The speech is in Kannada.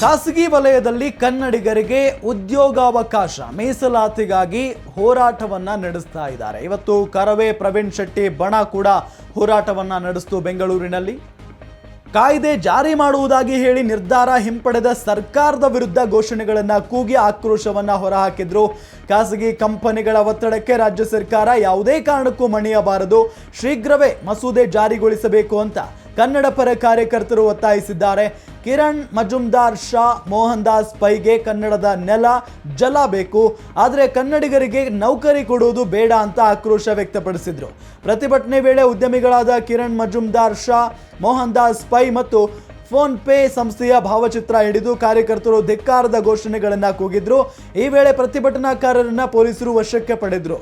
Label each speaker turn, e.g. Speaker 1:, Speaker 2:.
Speaker 1: ಖಾಸಗಿ ವಲಯದಲ್ಲಿ ಕನ್ನಡಿಗರಿಗೆ ಉದ್ಯೋಗಾವಕಾಶ, ಮೀಸಲಾತಿಗಾಗಿ ಹೋರಾಟವನ್ನ ನಡೆಸ್ತಾ ಇದ್ದಾರೆ. ಇವತ್ತು ಕರವೇ ಪ್ರವೀಣ್ ಶೆಟ್ಟಿ ಬಣ ಕೂಡ ಹೋರಾಟವನ್ನ ನಡೆಸ್ತು ಬೆಂಗಳೂರಿನಲ್ಲಿ. ಕಾಯ್ದೆ ಜಾರಿ ಮಾಡುವುದಾಗಿ ಹೇಳಿ ನಿರ್ಧಾರ ಹಿಂಪಡೆದ ಸರ್ಕಾರದ ವಿರುದ್ಧ ಘೋಷಣೆಗಳನ್ನ ಕೂಗಿ ಆಕ್ರೋಶವನ್ನ ಹೊರಹಾಕಿದ್ರು. ಖಾಸಗಿ ಕಂಪನಿಗಳ ಒತ್ತಡಕ್ಕೆ ರಾಜ್ಯ ಸರ್ಕಾರ ಯಾವುದೇ ಕಾರಣಕ್ಕೂ ಮಣಿಯಬಾರದು. ಶೀಘ್ರವೇ ಮಸೂದೆ ಜಾರಿಗೊಳಿಸಬೇಕು ಅಂತ ಕನ್ನಡ ಪರ ಕಾರ್ಯಕರ್ತರು ಒತ್ತಾಯಿಸಿದ್ದಾರೆ. ಕಿರಣ್ ಮಜುಮ್ದಾರ್ ಶಾ, ಮೋಹನ್ ದಾಸ್ ಪೈಗೆ ಕನ್ನಡದ ನೆಲ, ಜಲ ಬೇಕು. ಆದರೆ ಕನ್ನಡಿಗರಿಗೆ ನೌಕರಿ ಕೊಡುವುದು ಬೇಡ ಅಂತ ಆಕ್ರೋಶ ವ್ಯಕ್ತಪಡಿಸಿದರು. ಪ್ರತಿಭಟನೆ ವೇಳೆ ಉದ್ಯಮಿಗಳಾದ ಕಿರಣ್ ಮಜುಮ್ದಾರ್ ಶಾ, ಮೋಹನ್ ದಾಸ್ ಪೈ ಮತ್ತು ಫೋನ್ ಪೇ ಸಂಸ್ಥೆಯ ಭಾವಚಿತ್ರ ಹಿಡಿದು ಕಾರ್ಯಕರ್ತರು ಧಿಕ್ಕಾರದ ಘೋಷಣೆಗಳನ್ನು ಕೂಗಿದ್ರು. ಈ ವೇಳೆ ಪ್ರತಿಭಟನಾಕಾರರನ್ನ ಪೊಲೀಸರು ವಶಕ್ಕೆ ಪಡೆದ್ರು.